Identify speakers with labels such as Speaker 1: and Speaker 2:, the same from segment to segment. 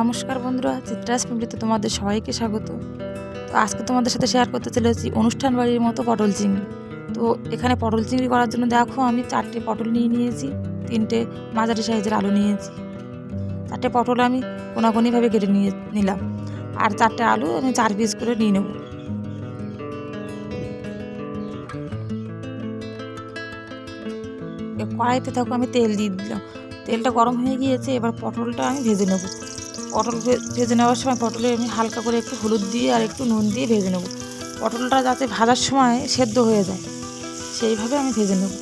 Speaker 1: নমস্কার বন্ধুরা, চিত্রাস ফ্যামিলিতে তোমাদের সবাইকে স্বাগত। তো আজকে তোমাদের সাথে শেয়ার করতে চলেছি অনুষ্ঠান বাড়ির মতো পটল চিংড়ি। তো এখানে পটল চিংড়ি করার জন্য দেখো, আমি চারটে পটল নিয়ে নিয়েছি, তিনটে মাঝারি সাইজের আলু নিয়েছি। চারটে পটল আমি কোনাকুনিভাবে কেটে নিয়ে নিলাম। আর চারটে আলু আমি চার পিস করে নিয়ে নেব। কড়াইতে থাকো আমি তেল দিয়ে দিলাম। তেলটা গরম হয়ে গিয়েছে, এবার পটলটা আমি ভেজে নেব। পটল ভেজে নেওয়ার সময় পটলে আমি হালকা করে একটু হলুদ দিয়ে আর একটু নুন দিয়ে ভেজে নেব। পটলটা যাতে ভাজার সময় সেদ্ধ হয়ে যায়, সেইভাবে আমি ভেজে নেব।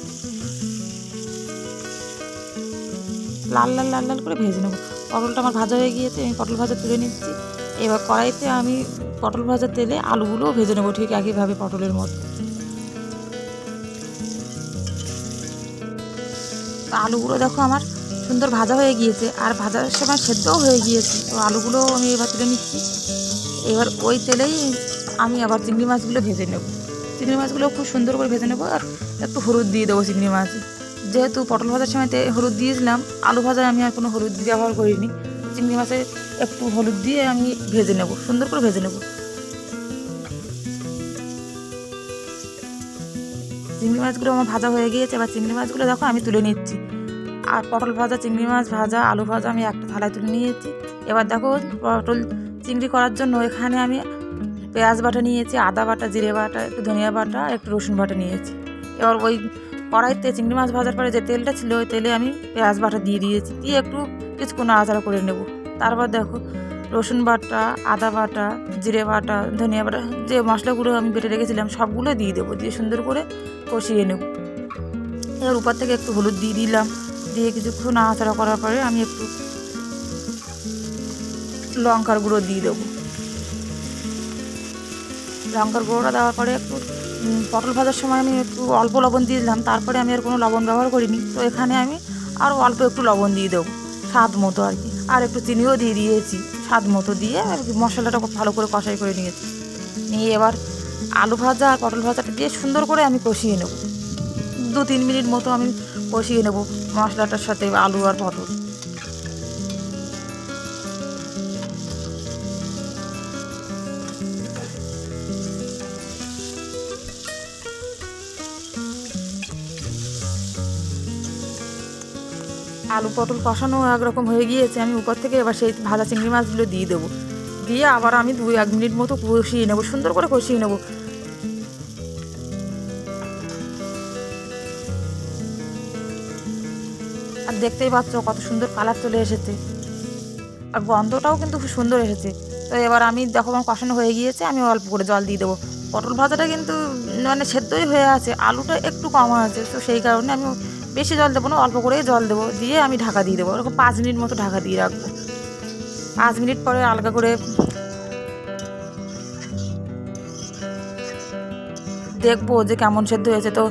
Speaker 1: লাল লাল লাল লাল করে ভেজে নেব। পটলটা আমার ভাজা হয়ে গিয়েছে, আমি পটল ভাজা তুলে নিচ্ছি। এবার কড়াইতে আমি পটল ভাজার তেলে আলুগুলোও ভেজে নেব ঠিক একইভাবে পটলের মতো আলুগুলো দেখো আমার সুন্দর ভাজা হয়ে গিয়েছে আর ভাজার সময় সেদ্ধও হয়ে গিয়েছে। তো আলুগুলো আমি এবার তুলে নিচ্ছি। এবার ওই তেলেই আমি আবার চিংড়ি মাছগুলো ভেজে নেব। চিংড়ি মাছগুলো খুব সুন্দর করে ভেজে নেব আর একটু হলুদ দিয়ে দেবো চিংড়ি মাছ। যেহেতু পটল ভাজার সময় হলুদ দিয়েছিলাম, আলু ভাজায় আমি আর কোনো হলুদ দিয়ে ব্যবহার করিনি। চিংড়ি মাছে একটু হলুদ দিয়ে আমি ভেজে নেব, সুন্দর করে ভেজে নেব। চিংড়ি মাছগুলো আমার ভাজা হয়ে গিয়েছে। এবার চিংড়ি মাছগুলো দেখো আমি তুলে নিচ্ছি। আর পটল ভাজা, চিংড়ি মাছ ভাজা, আলু ভাজা আমি একটা থালায় তুলে নিয়েছি। এবার দেখো, পটল চিংড়ি করার জন্য এখানে আমি পেঁয়াজ বাটা নিয়েছি, আদা বাটা, জিরে বাটা, একটু ধনিয়া বাটা, একটু রসুন বাটা নিয়েছি। এবার ওই কড়াইতে চিংড়ি মাছ ভাজার পরে যে তেলটা ছিল, ওই তেলে আমি পেঁয়াজ বাটা দিয়ে দিয়েছি। দিয়ে একটু কিছুক্ষণ নাড়াচাড়া করে নেব। তারপর দেখো, রসুন বাটা, আদা বাটা, জিরে বাটা, ধনিয়া বাটা, যে মশলাগুলো আমি বেটে রেখেছিলাম, সবগুলো দিয়ে দেবো। দিয়ে সুন্দর করে কষিয়ে নেব। এবার উপর থেকে একটু হলুদ দিয়ে দিলাম। দিয়ে কিছুক্ষণ নাড়াচাড়া করার পরে আমি একটু লঙ্কার গুঁড়ো দিয়ে দেবো। লঙ্কার গুঁড়োটা দেওয়ার পরে একটু পটল ভাজার সময় আমি একটু অল্প লবণ দিয়ে দিলাম। তারপরে আমি আর কোনো লবণ ব্যবহার করিনি। তো এখানে আমি আরও অল্প একটু লবণ দিয়ে দেবো, স্বাদ মতো আর কি। আর একটু চিনিও দিয়ে দিয়েছি, স্বাদ মতো দিয়ে আর কি। মশলাটা খুব ভালো করে কষাই করে নিয়েছি। নিয়ে এবার আলু ভাজা আর পটল ভাজাটা দিয়ে সুন্দর করে আমি কষিয়ে নেব। দু তিন মিনিট মতো আমি কষিয়ে নেব মশলাটার সাথে আলু আর পটল। আলু পটল কষানো একরকম হয়ে গিয়েছে, আমি উপর থেকে এবার সেই ভাজা চিংড়ি মাছগুলো দিয়ে দেবো। দিয়ে আবার আমি দুই এক মিনিট মতো কষিয়ে নেব, সুন্দর করে কষিয়ে নেব। আর দেখতেই পাচ্ছ কত সুন্দর কালার চলে এসেছে। আর গন্ধটাও কিন্তু খুব সুন্দর এসেছে। তো এবার আমি দেখো আমার কষানো হয়ে গিয়েছে, আমি অল্প করে জল দিয়ে দেবো। পটল ভাজাটা কিন্তু মানে সেদ্ধই হয়ে আছে, আলুটা একটু কম আছে, তো সেই কারণে আমি বেশি জল দেবো না, অল্প করেই জল দেবো, দিয়ে আমি ঢাকা দিয়ে দেবো। ওরকম পাঁচ মিনিট মতো ঢাকা দিয়ে রাখব। পাঁচ মিনিট পরে আলগা করে দেখব যে কেমন সেদ্ধ হয়েছে। তো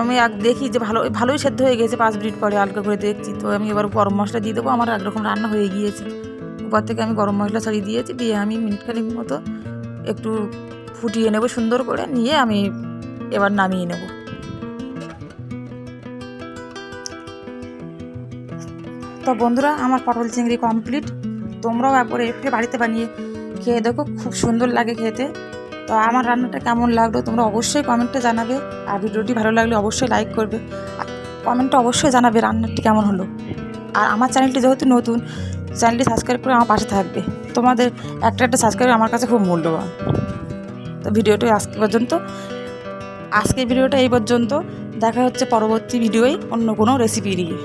Speaker 1: আমি এক দেখি যে ভালো, ভালোই সেদ্ধ হয়ে গেছে, পাঁচ মিনিট পরে আলগা করে দেখছি। তো আমি এবার গরম মশলা দিয়ে দেবো, আমার একরকম রান্না হয়ে গিয়েছে। উপর থেকে আমি গরম মশলা ছাড়িয়ে দিয়েছি, দিয়ে আমি মিনিটখানেক মতো একটু ফুটিয়ে নেব, সুন্দর করে নিয়ে আমি এবার নামিয়ে নেব। তো বন্ধুরা, আমার পটল চিংড়ি কমপ্লিট তোমরাও একবার একটু বাড়িতে বানিয়ে খেয়ে দেখো, খুব সুন্দর লাগে খেতে। তো আমার রান্নাটা কেমন লাগল তোমরা অবশ্যই কমেন্টে জানাবে। আর ভিডিওটি ভালো লাগলে অবশ্যই লাইক করবে। আর কমেন্টে অবশ্যই জানাবে রান্নাটি কেমন হলো। আর আমার চ্যানেলটি যেহেতু নতুন, চ্যানেলটি সাবস্ক্রাইব করে আমার পাশে থাকবে। তোমাদের একটা একটা সাবস্ক্রাইব আমার কাছে খুব মূল্যবান। তো ভিডিওটি আজকে পর্যন্ত। আজকের ভিডিওটা এই পর্যন্ত। দেখা হচ্ছে পরবর্তী ভিডিওয় অন্য কোনো রেসিপি নিয়ে।